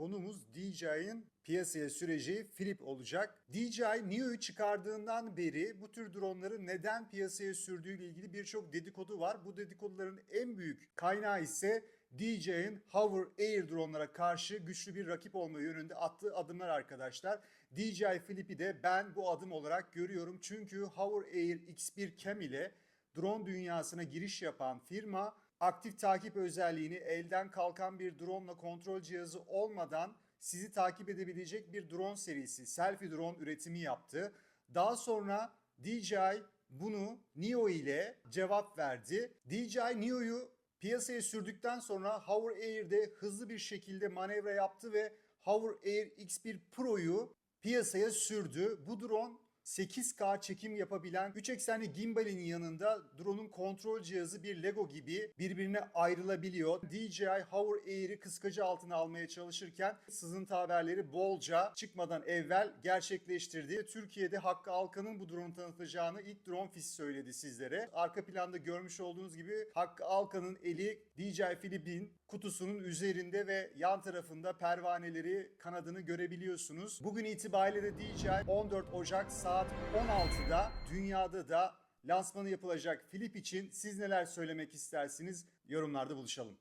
konumuz DJI'nin piyasaya süreci Flip olacak. DJI Neo'yu çıkardığından beri bu tür dronları neden piyasaya sürdüğüyle ilgili birçok dedikodu var. Bu dedikoduların en büyük kaynağı ise DJI'nin Hover Air dronlara karşı güçlü bir rakip olma yönünde attığı adımlar arkadaşlar. DJI Flip'i de ben bu adım olarak görüyorum. Çünkü Hover Air X1 Cam ile drone dünyasına giriş yapan firma aktif takip özelliğini elden kalkan bir drone kontrol cihazı olmadan sizi takip edebilecek bir drone serisi selfie drone üretimi yaptı. Daha sonra DJI bunu Neo ile cevap verdi. DJI Neo'yu piyasaya sürdükten sonra Hover Air'de hızlı bir şekilde manevra yaptı ve Hover Air X1 Pro'yu piyasaya sürdü. Bu drone 8K çekim yapabilen 3 eksenli gimbalin yanında drone'un kontrol cihazı bir Lego gibi birbirine ayrılabiliyor. DJI Hover Air'i kıskacı altına almaya çalışırken sızıntı haberleri bolca çıkmadan evvel gerçekleştirdi. Türkiye'de Hakkı Alkan'ın bu drone'u tanıtacağını ilk Drone Fist söyledi sizlere. Arka planda görmüş olduğunuz gibi Hakkı Alkan'ın eli DJI Philip'in kutusunun üzerinde ve yan tarafında pervaneleri kanadını görebiliyorsunuz. Bugün itibariyle de DJI 14 Ocak saat 16'da dünyada da lansmanı yapılacak Flip için siz neler söylemek istersiniz? Yorumlarda buluşalım.